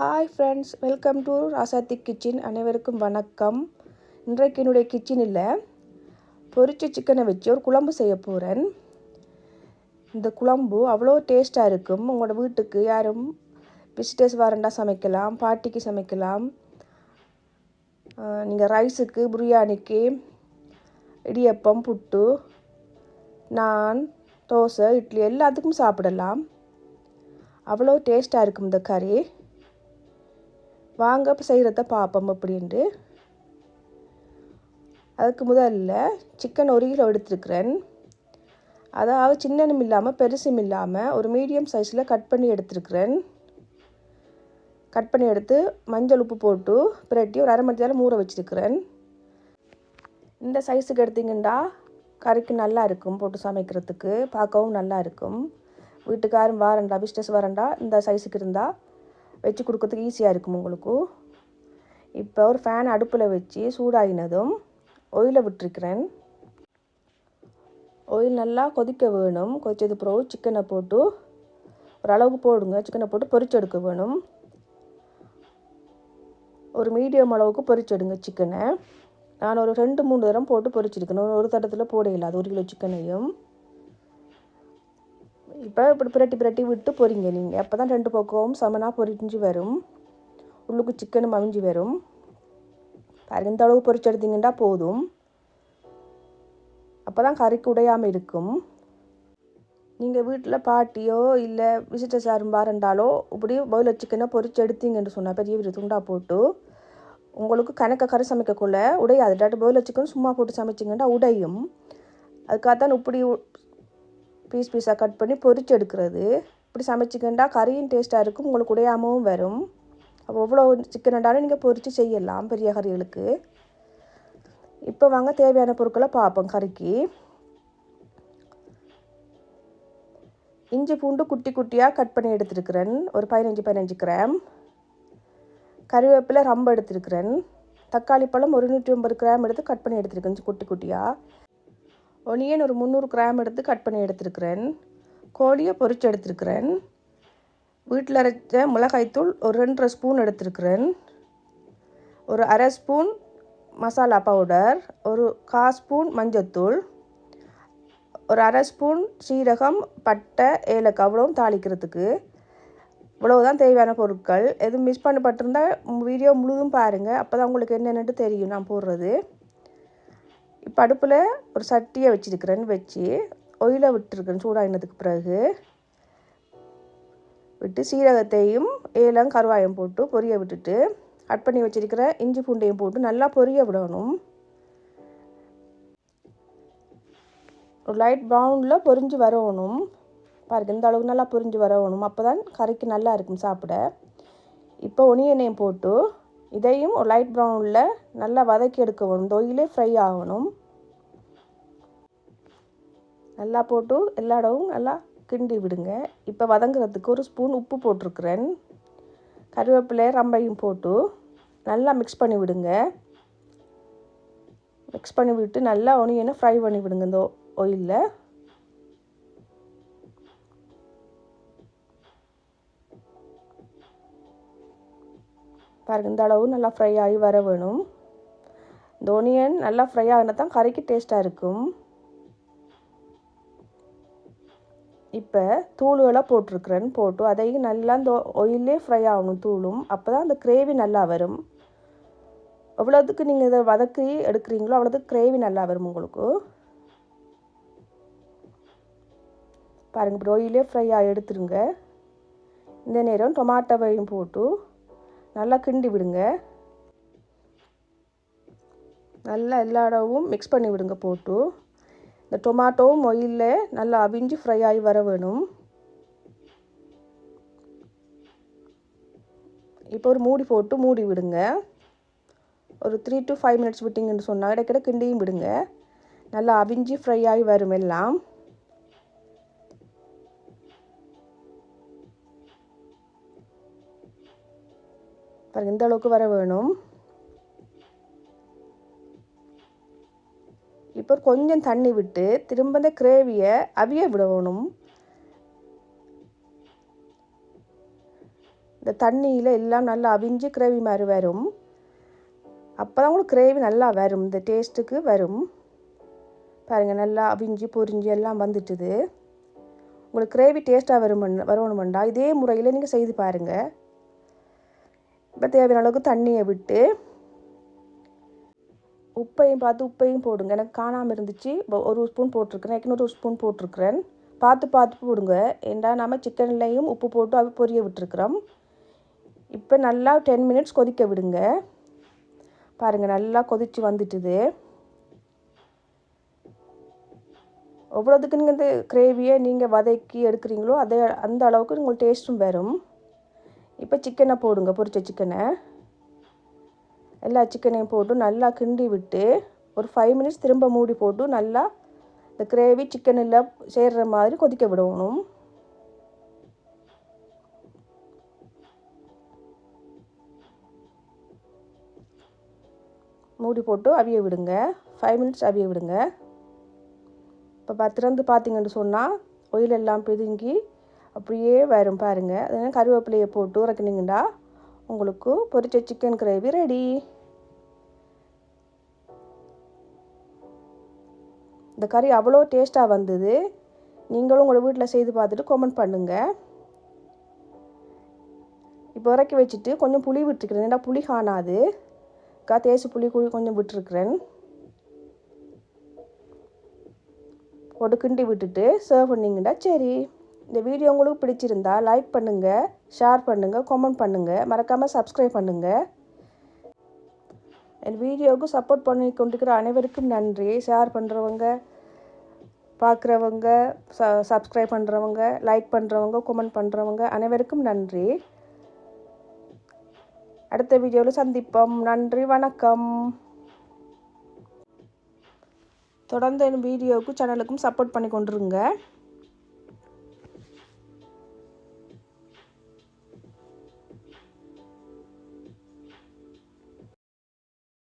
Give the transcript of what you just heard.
Hi friends welcome to Rasathi kitchen அனைவருக்கும் வணக்கம். இன்றைக்கு என்னுடைய கிச்சனில் பொரிச்ச சிக்கனை வச்சு ஒரு குழம்பு செய்ய போகிறேன் இந்த குழம்பு அவ்வளோ டேஸ்ட்டாக இருக்கும். உங்களோட வீட்டுக்கு யாரும் விசிட்டர்ஸ் வரண்டா சமைக்கலாம் பாட்டிக்கு சமைக்கலாம். நீங்கள் ரைஸுக்கு பிரியாணிக்கு இடியப்பம் புட்டு நான் தோசை இட்லி எல்லாத்துக்கும் சாப்பிடலாம். அவ்வளோ டேஸ்ட்டாக இருக்கும் இந்த கறி வாங்க செய்கிறத பார்ப்போம் அப்படின்ட்டு. அதுக்கு முதல்ல சிக்கன் ஒரு கிலோ எடுத்துருக்குறேன். அதாவது சின்னனும் இல்லாமல் பெருசும் இல்லாமல் ஒரு மீடியம் சைஸில் கட் பண்ணி எடுத்துருக்குறேன். கட் பண்ணி எடுத்து மஞ்சள் உப்பு போட்டு பிரட்டி ஒரு அரை மணி நேரம் ஊற வச்சுருக்கிறேன். இந்த சைஸுக்கு எடுத்திங்கன்னா கறிக்கு நல்லா இருக்கும் போட்டு சமைக்கிறதுக்கு பார்க்கவும் நல்லா இருக்கும். வீட்டுக்காரும் வரண்டா பிஸ்னஸ் வரண்டா இந்த சைஸுக்கு இருந்தால் வச்சு கொடுக்கறதுக்கு ஈஸியாக இருக்கும் உங்களுக்கும் இப்போ ஒரு ஃபேன் அடுப்பில் வச்சு சூடாகினதும் ஒயிலை விட்டுருக்கிறேன். ஒயில் நல்லா கொதிக்க வேணும். கொதிச்சது பிறகு சிக்கனை போட்டு ஒரு அளவுக்கு போடுங்க சிக்கனை போட்டு பொரிச்சு எடுக்க வேணும். ஒரு மீடியம் அளவுக்கு பொரிச்செடுங்க சிக்கனை நான் ஒரு ரெண்டு மூணு தரம் போட்டு பொரிச்சிருக்கேன். ஒரு தடத்தில் போட இல்லாத ஒரு கிலோ சிக்கனையும் இப்போ இப்படி பிரட்டி பிரட்டி விட்டு பொறிங்க நீங்கள் அப்போ தான் ரெண்டு பக்கமும் சமனாக பொரிஞ்சு வரும். உள்ளுக்கு சிக்கனும் அவிஞ்சு வரும். பாருங்க இந்த அளவு பொரிச்சு எடுத்தீங்கன்னா போதும். அப்போ தான் கறிக்கு உடையாமல் இருக்கும். நீங்கள் வீட்டில் பாட்டியோ இல்லை விசிட்டர்ஸ் யாரும் பாருண்டாலோ இப்படி பவுல சிக்கனை பொறிச்சு எடுத்தீங்கன்னு சொன்னால் பெரிய பெரிய துண்டா போட்டு உங்களுக்கு கணக்க கறி சமைக்கக்குள்ள உடையாது. டாட்டு பவுல சிக்கன் சும்மா போட்டு சமைச்சிங்கன்னா உடையும். அதுக்காக தான் இப்படி பீஸ் பீஸாக கட் பண்ணி பொரிச்சு எடுக்கிறது. இப்படி சமைச்சிக்கண்டா கறியும் டேஸ்ட்டாக இருக்கும் உங்களுக்கு உடையாமவும் வரும். அப்போ எவ்வளோ சிக்கன் ரெண்டாலும் நீங்கள் பொரித்து செய்யலாம் பெரிய கறிகளுக்கு. இப்போ வாங்க தேவையான பொருட்களை பார்ப்போம் கறிக்கு. இஞ்சி பூண்டு குட்டி குட்டியாக கட் பண்ணி எடுத்துருக்கிறேன். ஒரு பதினஞ்சு பதினஞ்சு கிராம். கறிவேப்பிலை ரொம்ப எடுத்துருக்கிறேன். தக்காளி பழம் ஒரு நூற்றி ஐம்பது கிராம் எடுத்து கட் பண்ணி எடுத்துருக்கேன் குட்டி குட்டியாக ஒனியன் ஒரு முந்நூறு கிராம் எடுத்து கட் பண்ணி எடுத்துருக்கிறேன். கோழியை பொரித்து எடுத்துருக்கிறேன். வீட்டில் அரைச்ச மிளகாய்த்தூள் ஒரு ரெண்டரை ஸ்பூன் எடுத்துருக்கிறேன். ஒரு அரை ஸ்பூன் மசாலா பவுடர் ஒரு கா ஸ்பூன் மஞ்சத்தூள் ஒரு அரை ஸ்பூன் சீரகம் பட்டை ஏலக்காய் அவ்வளோவும் தாளிக்கிறதுக்கு. இவ்வளவுதான் தேவையான பொருட்கள். எதுவும் மிஸ் பண்ணப்பட்டிருந்தால் வீடியோ முழுதும் பாருங்கள் அப்போ தான் உங்களுக்கு என்னென்னட்டு தெரியும் நான் போடுறது. இப்போ அடுப்பில் ஒரு சட்டியை வச்சுருக்கிறேன்னு வச்சு ஒயில விட்டுருக்கேன் சூடாகினதுக்கு பிறகு. விட்டு சீரகத்தையும் ஏலம் கருவாயம் போட்டு பொரிய விட்டுட்டு கட் பண்ணி வச்சுருக்கிற இஞ்சி பூண்டையும் போட்டு நல்லா பொரிய விடணும். ஒரு லைட் ப்ரௌனில் பொரிஞ்சு வரணும் பாருங்கள் இந்த அளவுக்கு நல்லா பொரிஞ்சு வரணும் அப்போ தான் கறிக்கு நல்லா இருக்கும் சாப்பிட. இப்போ ஒனியனையும் போட்டு இதையும் ஒரு லைட் ப்ரௌனில் நல்லா வதக்கி எடுக்கணும் தொயிலே இந்த ஒயிலே ஃப்ரை ஆகணும். நல்லா போட்டு எல்லா இடமும் நல்லா கிண்டி விடுங்க. இப்போ வதங்குறதுக்கு ஒரு ஸ்பூன் உப்பு போட்டிருக்கிறேன். கருவேப்பிலை ரம்பையும் போட்டு நல்லா மிக்ஸ் பண்ணி விடுங்க. மிக்ஸ் பண்ணி விட்டு நல்லா ஒனியனை ஃப்ரை பண்ணி விடுங்க. இந்த ஒயிலில் பாருங்க இந்த அளவு நல்லா ஃப்ரை ஆகி வர வேணும். இந்த ஒனியன் நல்லா ஃப்ரை ஆகினா தான் கறிக்கு டேஸ்ட்டாக இருக்கும். இப்போ தூளுகளை போட்டிருக்கிறேன் போட்டு அதையும் நல்லா இந்த ஒயிலே ஃப்ரை ஆகணும் தூளும். அப்போ தான் அந்த கிரேவி நல்லா வரும். எவ்வளோதுக்கு நீங்கள் இதை வதக்கி எடுக்கிறீங்களோ அவ்வளோதுக்கு கிரேவி நல்லா வரும் உங்களுக்கு. பாருங்கள் இப்போ ஒயிலே ஃப்ரை ஆகி எடுத்துருங்க. இந்த நேரம் டொமாட்டோவையும் போட்டு நல்லா கிண்டி விடுங்க. நல்லா எல்லா இடமும் மிக்ஸ் பண்ணி விடுங்க போட்டு. இந்த டொமாட்டோவும் ஒயிலில் நல்லா அவிஞ்சு ஃப்ரை ஆகி வர வேணும். இப்போ ஒரு மூடி போட்டு மூடி விடுங்க. ஒரு த்ரீ டு ஃபைவ் மினிட்ஸ் விட்டிங்கன்னு சொன்னால் இடைக்கிட கிண்டியும் விடுங்க. நல்லா அவிஞ்சு ஃப்ரை ஆகி வரும் எல்லாம். பாருங்க இந்த அளவுக்கு வர வேணும்? இப்போ கொஞ்சம் தண்ணி விட்டு திரும்ப இந்த கிரேவியை அவிய விடணும் இந்த தண்ணியில் எல்லாம் நல்லா அவிஞ்சு கிரேவி மாதிரி வரும். அப்போ தான் உங்களுக்கு கிரேவி நல்லா வரும் இந்த டேஸ்ட்டுக்கு வரும். பாருங்கள் நல்லா அவிஞ்சு பொரிஞ்சு எல்லாம் வந்துட்டுது. உங்களுக்கு கிரேவி டேஸ்ட்டாக வரும் வரணுமெண்டா இதே முறையில் நீங்கள் செய்து பாருங்கள் இப்போ தேவையான அளவுக்கு தண்ணியை விட்டு உப்பையும் பார்த்து உப்பையும் போடுங்க. எனக்கு காணாமல் இருந்துச்சு. இப்போ ஒரு ஸ்பூன் போட்டிருக்கிறேன். இன்னொரு ஸ்பூன் போட்டிருக்கிறேன். பார்த்து பார்த்து போடுங்க. ஏன்னா நம்ம சிக்கன்லேயும் உப்பு போட்டு அது பொரிய விட்டுருக்குறோம். இப்போ நல்லா டென் மினிட்ஸ் கொதிக்க விடுங்க. பாருங்கள் நல்லா கொதித்து வந்துட்டுது. எவ்வளோதுக்கு நீங்கள் இந்த கிரேவியை நீங்கள் வதக்கி எடுக்கிறீங்களோ அதே அந்த அளவுக்கு உங்களுக்கு டேஸ்ட்டும் வரும். இப்போ சிக்கனை போடுங்க பொரித்த சிக்கனை. எல்லா சிக்கனையும் போட்டு நல்லா கிண்டி விட்டு ஒரு ஃபைவ் மினிட்ஸ் திரும்ப மூடி போட்டு நல்லா இந்த கிரேவி சிக்கனில் சேர்கிற மாதிரி கொதிக்க விடணும். மூடி போட்டு அவிய விடுங்க. ஃபைவ் மினிட்ஸ் அவிய விடுங்க. இப்போ திறந்து பார்த்தீங்கன்னு சொன்னால் ஒயில் எல்லாம் பிதுங்கி அப்படியே வரும் பாருங்கள் அதனால் கருவேப்பிலையை போட்டு உறக்கினீங்கடா உங்களுக்கு பொரிச்ச சிக்கன் கிரேவி ரெடி இந்த கறி அவ்வளோ டேஸ்ட்டாக வந்தது. நீங்களும் உங்களோட வீட்டில் செய்து பார்த்துட்டு கமெண்ட் பண்ணுங்கள் இப்போ இறக்கி வச்சுட்டு கொஞ்சம் புளி விட்டுருக்குறேன். ஏன்னா புளி காணாது. கா தேசு புளி குழி கொஞ்சம் விட்டுருக்குறேன். போட்டு கிண்டி விட்டுட்டு சர்வ் பண்ணிங்கன்னா சரி. இந்த வீடியோ உங்களுக்கு பிடிச்சிருந்தா லைக் பண்ணுங்கள் ஷேர் பண்ணுங்கள் கமெண்ட் பண்ணுங்கள் மறக்காமல் சப்ஸ்கிரைப் பண்ணுங்கள் என் வீடியோவுக்கு சப்போர்ட் பண்ணி கொண்டிருக்கிற அனைவருக்கும் நன்றி. ஷேர் பண்ணுறவங்க பார்க்குறவங்க ச சப்ஸ்கிரைப் பண்ணுறவங்க லைக் பண்ணுறவங்க கமெண்ட் பண்ணுறவங்க அனைவருக்கும் நன்றி. அடுத்த வீடியோவில் சந்திப்போம். நன்றி வணக்கம். தொடர்ந்து என் வீடியோவுக்கும் சேனலுக்கும் சப்போர்ட் பண்ணி கொண்டுருங்க.